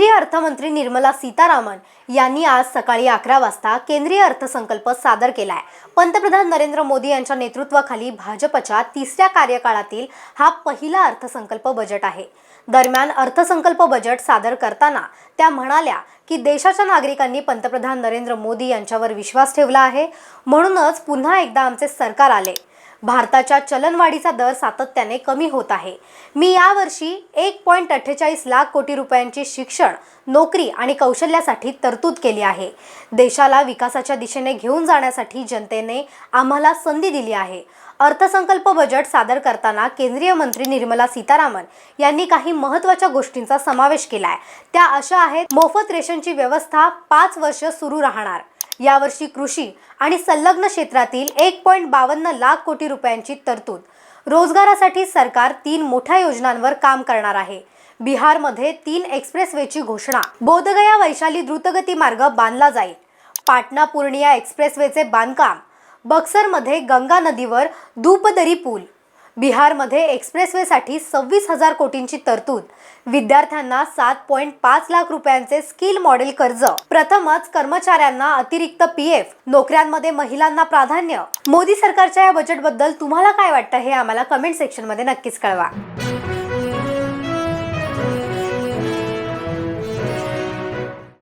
केंद्रीय अर्थमंत्री निर्मला सीतारामन यांनी आज सकाळी अकरा वाजता केंद्रीय अर्थसंकल्प सादर केला आहे पंतप्रधान नरेंद्र मोदी यांच्या नेतृत्वाखाली भाजपच्या तिसऱ्या कार्यकाळातील हा पहिला अर्थसंकल्प बजेट आहे. दरम्यान अर्थसंकल्प बजेट सादर करताना त्या म्हणाल्या की देशाच्या नागरिकांनी पंतप्रधान नरेंद्र मोदी यांच्यावर विश्वास ठेवला आहे. म्हणूनच पुन्हा एकदा आमचे सरकार आले. भारताच्या चलनवाढीचा दर सातत्याने कमी होत आहे. मी यावर्षी एक पॉईंट अठ्ठेचाळीस लाख कोटी रुपयांची शिक्षण नोकरी आणि कौशल्यासाठी तरतूद केली आहे. देशाला विकासाच्या दिशेने घेऊन जाण्यासाठी जनतेने आम्हाला संधी दिली आहे. अर्थसंकल्प बजेट सादर करताना केंद्रीय मंत्री निर्मला सीतारामन यांनी काही महत्त्वाच्या गोष्टींचा समावेश केला आहे त्या अशा आहेत मोफत रेशनची व्यवस्था पाच वर्ष सुरू राहणार. यावर्षी कृषी आणि संलग्न क्षेत्रातील एक पॉईंट बावन्न लाख कोटी रुपयांची तरतूद. रोजगारासाठी सरकार तीन मोठ्या योजनांवर काम करणार आहे. बिहारमध्ये तीन एक्सप्रेसवेची घोषणा. बोधगया वैशाली द्रुतगती मार्ग बांधला जाईल. पाटणा पूर्णिया एक्सप्रेसवेचे बांधकाम. बक्सरमध्ये गंगा नदीवर धूपदरी पूल. बिहारमध्ये एक्सप्रेसवेसाठी सव्वीस हजार कोटींची तरतूद. विद्यार्थ्यांना सात पॉईंट पाच लाख रुपयांचे स्किल मॉडेल कर्ज. प्रथमच कर्मचाऱ्यांना अतिरिक्त पी एफ नोकऱ्यांमध्ये महिलांना प्राधान्य. मोदी सरकारच्या या बजेटबद्दल तुम्हाला काय वाटतं हे आम्हाला कमेंट सेक्शनमध्ये नक्कीच कळवा.